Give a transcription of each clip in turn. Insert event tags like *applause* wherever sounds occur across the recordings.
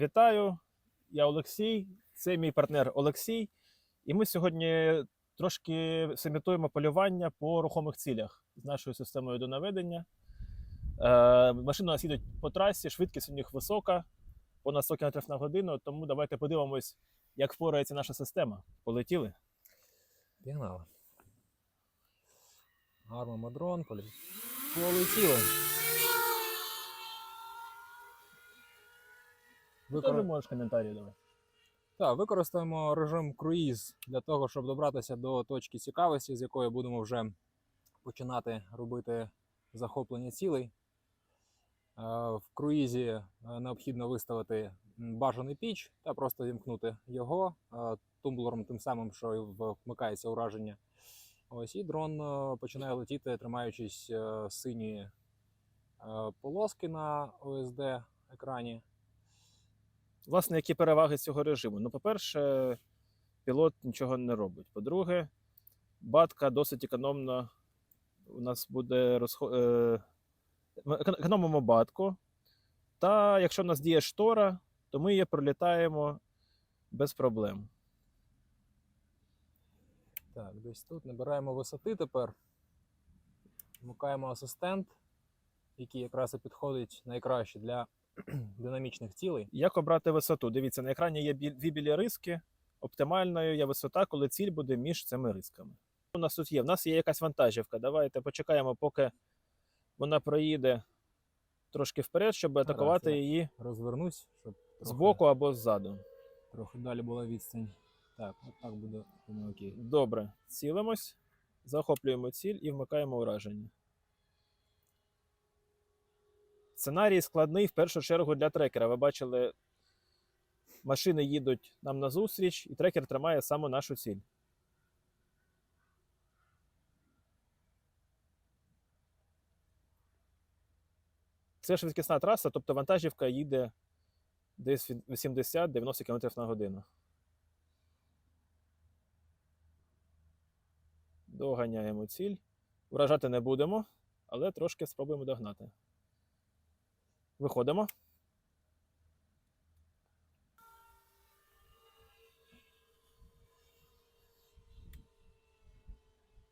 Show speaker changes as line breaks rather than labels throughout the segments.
Вітаю, я Олексій, це мій партнер Олексій. І ми сьогодні трошки симітуємо полювання по рухомих цілях з нашою системою до наведення. Е, машини у нас їдуть по трасі, швидкість у них висока, понад 100 км на годину. Тому давайте подивимось, як впорається наша система. Полетіли.
Пігнали. Гармимо дрон, полі... полетіли.
Ти
Викор...
можеш коментарі давай.
Так, використаємо режим круїз для того, щоб добратися до точки цікавості, з якої будемо вже починати робити захоплення цілей. Е, В круїзі е, необхідно виставити бажаний піч та просто вімкнути його е, тумблером, тим самим, що і вмикається ураження. Ось і дрон починає летіти, тримаючись е, полоски на ОСД екрані.
Власне, які переваги цього режиму? Ну, по-перше, пілот нічого не робить. По-друге, батка досить економно у нас буде розхо... е... ми екон- економимо батку. Та якщо в нас діє штора, то ми її пролітаємо без проблем.
Так, десь тут набираємо висоти тепер. Вмикаємо асистент, який якраз і підходить найкраще для *clears throat* динамічних цілей.
Як обрати висоту? Дивіться, на екрані є дві білі риски. Оптимальною є висота, коли ціль буде між цими рисками. У нас тут є. У нас є якась вантажівка. Давайте почекаємо, поки вона проїде трошки вперед, щоб атакувати
я
її
Розвернусь, щоб трохи,
збоку або ззаду.
трохи далі була відстань. Так, от так буде, окей.
Добре, цілимось, захоплюємо ціль і вмикаємо ураження. Сценарій складний в першу чергу для трекера. Ви бачили, машини їдуть нам назустріч, і трекер тримає саме нашу ціль. Це швидкісна траса, тобто вантажівка їде десь 80-90 км на годину. Доганяємо ціль. Вражати не будемо, але трошки спробуємо догнати. Виходимо.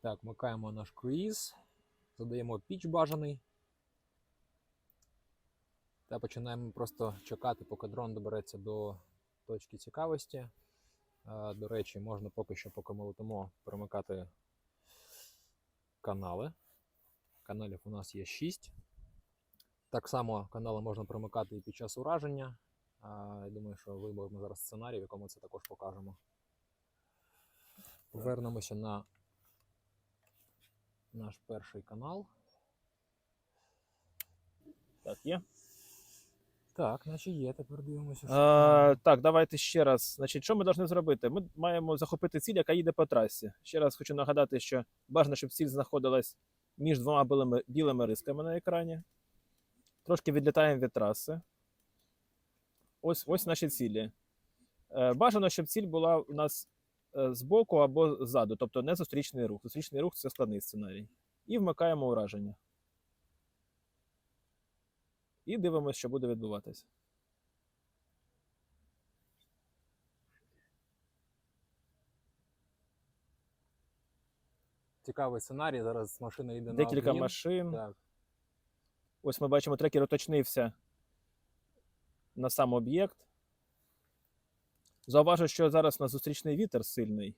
Так, вмикаємо наш круїз, задаємо піч бажаний. Та починаємо просто чекати, поки дрон добереться до точки цікавості. Е, До речі, можна поки що, поки ми летимо, перемикати канали. Каналів у нас є 6. Так само канали можна перемикати і під час ураження. Я думаю, що виберемо зараз сценарій, в якому це також покажемо. Повернемося на наш перший канал.
Так, є.
Так, наче є, тепер дивимося. що
А, так, давайте ще раз. Значить, що ми повинні зробити? Ми маємо захопити ціль, яка їде по трасі. Ще раз хочу нагадати, що бажано, щоб ціль знаходилась між двома білими, білими рисками на екрані. Трошки відлітаємо від траси. Ось, ось наші цілі. Е, бажано, щоб ціль була у нас е, збоку або ззаду, тобто не зустрічний рух. Зустрічний рух це складний сценарій. І вмикаємо ураження. І дивимося, що буде відбуватись.
Цікавий сценарій. Зараз машина йде на
Декілька машин.
Так.
Ось ми бачимо, трекер уточнився на сам об'єкт. Зауважу, що зараз у нас зустрічний вітер сильний.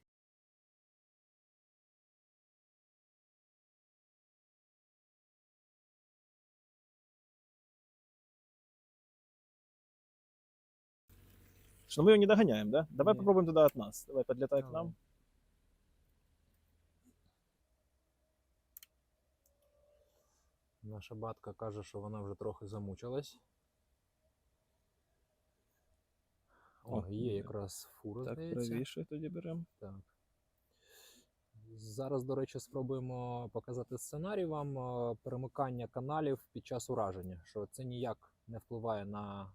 Що ми його не доганяємо, да? Давай
Ні.
попробуємо туди від нас. Давай підлітай к нам.
Наша батка каже, що вона вже трохи замучилась. О,
О,
є якраз фура,
Так,
здається.
правіше тоді беремо.
Так. Зараз, до речі, спробуємо показати сценарій вам е, перемикання каналів під час ураження, що це ніяк не впливає на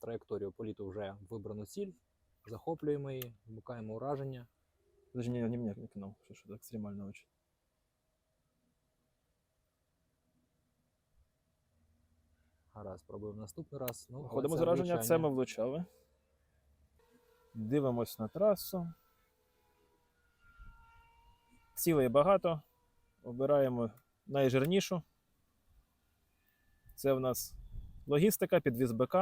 траєкторію політу вже вибрану ціль. Захоплюємо її, вмикаємо ураження.
Даже не, не меня канал, что что экстремально очень.
Гаразд, спробуємо наступний раз. Ну, але
Виходимо
це
з ураження, це ми влучали. Дивимось на трасу. Цілей багато. Обираємо найжирнішу. Це в нас логістика, підвіз БК.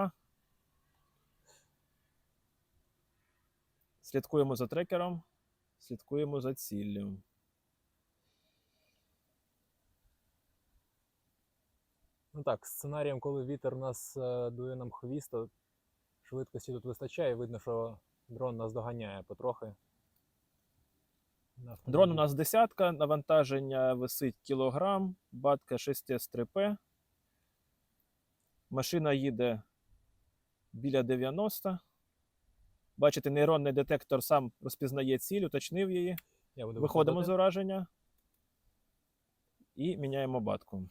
Слідкуємо за трекером, слідкуємо за ціллю.
Так, сценарієм, коли вітер нас е, дує нам хвіст, то швидкості тут вистачає. Видно, що дрон нас доганяє потрохи.
Дрон у нас десятка, навантаження висить кілограм, батка 6С3П. Машина їде біля 90. Бачите, нейронний детектор сам розпізнає ціль, уточнив її.
Я буду
Виходимо з ураження і міняємо батку.